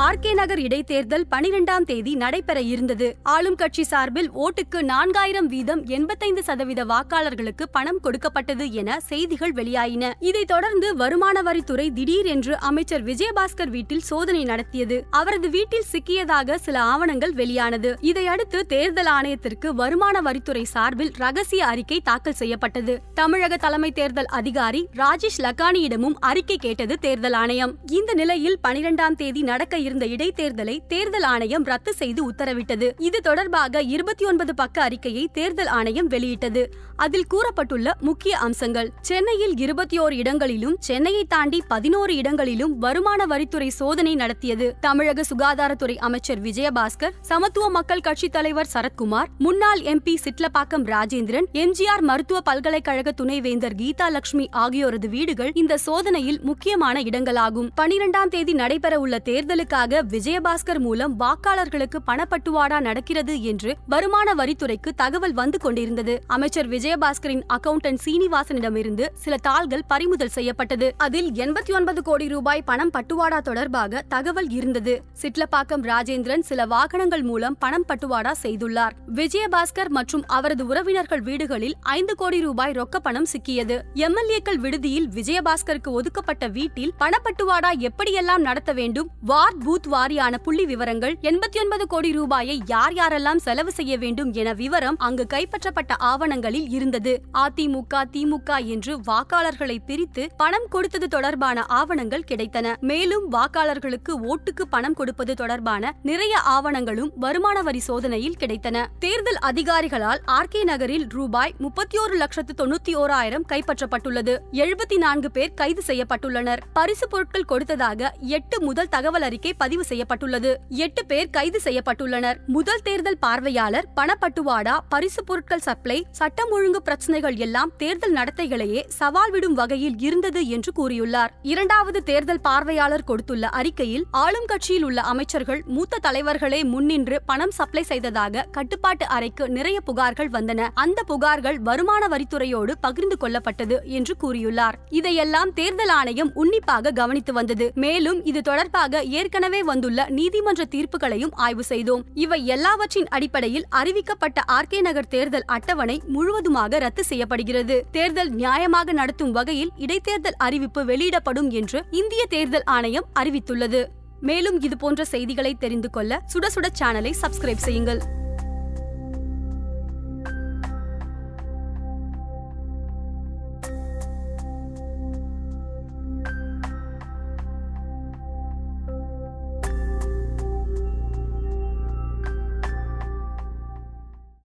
R K நகர் இடைத்தேர்தல் பனிரெண்டாம் தேதி நடைபெற இருந்தது. ஆளும் கட்சி சார்பில் ஓட்டுக்கு நான்காயிரம் வீதம் எண்பத்தைந்து சதவீத வாக்காளர்களுக்கு பணம் கொடுக்கப்பட்டது என செய்திகள் வெளியாயின. இதைத் தொடர்ந்து வருமான வரித்துறை திடீர் என்று அமைச்சர் விஜயபாஸ்கர் வீட்டில் சோதனை நடத்தியது. அவரது வீட்டில் சிக்கியதாக சில ஆவணங்கள் வெளியானது. இதையடுத்து தேர்தல் ஆணையத்திற்கு வருமான வரித்துறை சார்பில் ரகசிய அறிக்கை தாக்கல் செய்யப்பட்டது. தமிழக தலைமை தேர்தல் அதிகாரி ராஜேஷ் லக்கானியிடமும் அறிக்கை கேட்டது தேர்தல் ஆணையம். இந்த நிலையில் பனிரெண்டாம் தேதி நடக்க இருந்த இடைத்தேர்தலை தேர்தல் ஆணையம் ரத்து செய்து உத்தரவிட்டது. இது தொடர்பாக இருபத்தி ஒன்பது பக்க அறிக்கையை தேர்தல் ஆணையம் வெளியிட்டது. அதில் கூறப்பட்டுள்ள முக்கிய அம்சங்கள். சென்னையில் இருபத்தி ஓரு இடங்களிலும் சென்னையை தாண்டி பதினோரு இடங்களிலும் வருமான வரித்துறை சோதனை நடத்தியது. தமிழக சுகாதாரத்துறை அமைச்சர் விஜயபாஸ்கர் சமத்துவ மக்கள் கட்சித் தலைவர் சரத்குமார் முன்னாள் எம்பி சிட்லப்பாக்கம் ராஜேந்திரன் எம்ஜிஆர் மருத்துவ பல்கலைக்கழக துணைவேந்தர் கீதா லட்சுமி ஆகியோரது வீடுகள் இந்த சோதனையில் முக்கியமான இடங்களாகும். பனிரெண்டாம் தேதி நடைபெறவுள்ள தேர்தலுக்கு தேர்தலுக்காக விஜயபாஸ்கர் மூலம் வாக்காளர்களுக்கு பணப்பட்டுவாடா நடக்கிறது என்று வருமான வரித்துறைக்கு தகவல் வந்து கொண்டிருந்தது. அமைச்சர் விஜயபாஸ்கரின் அக்கவுண்டன்ட் சீனிவாசனிடமிருந்து சில தாள்கள் பறிமுதல் செய்யப்பட்டது. அதில் எண்பத்தி ஒன்பது கோடி ரூபாய் பணம் பட்டுவாடா தொடர்பாக தகவல் இருந்தது. சிட்லப்பாக்கம் ராஜேந்திரன் சில வாகனங்கள் மூலம் பணம் பட்டுவாடா செய்துள்ளார். விஜயபாஸ்கர் மற்றும் அவரது உறவினர்கள் வீடுகளில் ஐந்து கோடி ரூபாய் ரொக்க பணம் சிக்கியது. எம்எல்ஏக்கள் விடுதியில் விஜயபாஸ்கருக்கு ஒதுக்கப்பட்ட வீட்டில் பணப்பட்டுவாடா எப்படியெல்லாம் நடத்த வேண்டும்? வார்ட் பூத் வாரியான புள்ளி விவரங்கள் எண்பத்தி ஒன்பது கோடி ரூபாயை யார் யாரெல்லாம் செலவு செய்ய வேண்டும் என விவரம் அங்கு கைப்பற்றப்பட்ட ஆவணங்களில் இருந்தது. அதிமுக திமுக என்று வாக்காளர்களை பிரித்து பணம் கொடுத்தது தொடர்பான ஆவணங்கள் கிடைத்தன. மேலும் வாக்காளர்களுக்கு ஓட்டுக்கு பணம் கொடுப்பது தொடர்பான நிறைய ஆவணங்களும் வருமான வரி சோதனையில் கிடைத்தன. தேர்தல் அதிகாரிகளால் ஆர் கே நகரில் ரூபாய் முப்பத்தி ஓரு லட்சத்து தொண்ணூத்தி ஓராயிரம் கைப்பற்றப்பட்டுள்ளது. எழுபத்தி நான்கு பேர் கைது செய்யப்பட்டுள்ளனர். பரிசு பொருட்கள் கொடுத்ததாக எட்டு முதல் தகவல் அறிக்கை பதிவு செய்யப்பட்டுள்ளது. எட்டு பேர் கைது செய்யப்பட்டுள்ளனர். முதல் தேர்தல் பார்வையாளர் பணப்பட்டுவாடா பரிசு பொருட்கள் சப்ளை சட்டம் ஒழுங்கு பிரச்சனைகள் எல்லாம் தேர்தல் நடத்தைகளையே சவால் விடும் வகையில் இருந்தது என்று கூறியுள்ளார். இரண்டாவது தேர்தல் பார்வையாளர் கொடுத்துள்ள அறிக்கையில் ஆளும் கட்சியில் உள்ள அமைச்சர்கள் மூத்த தலைவர்களே முன்னின்று பணம் சப்ளை செய்ததாக கட்டுப்பாட்டு அறைக்கு நிறைய புகார்கள் வந்தன. அந்த புகார்கள் வருமான வரித்துறையோடு பகிர்ந்து கொள்ளப்பட்டது என்று கூறியுள்ளார். இதையெல்லாம் தேர்தல் ஆணையம் உன்னிப்பாக கவனித்து வந்தது. மேலும் இது தொடர்பாக ஏற்கனவே வந்துள்ள நீதிமன்ற தீர்ப்புகளையும் ஆய்வு செய்தோம். இவை எல்லாவற்றின் அடிப்படையில் அறிவிக்கப்பட்ட ஆர் கே நகர் தேர்தல் அட்டவணை முழுவதுமாக ரத்து செய்யப்படுகிறது. தேர்தல் நியாயமாக நடத்தும் வகையில் இடைத்தேர்தல் அறிவிப்பு வெளியிடப்படும் என்று இந்திய தேர்தல் ஆணையம் அறிவித்துள்ளது. மேலும் இதுபோன்ற செய்திகளை தெரிந்து கொள்ள சுட சுட சேனலை சப்ஸ்கிரைப் செய்யுங்கள்.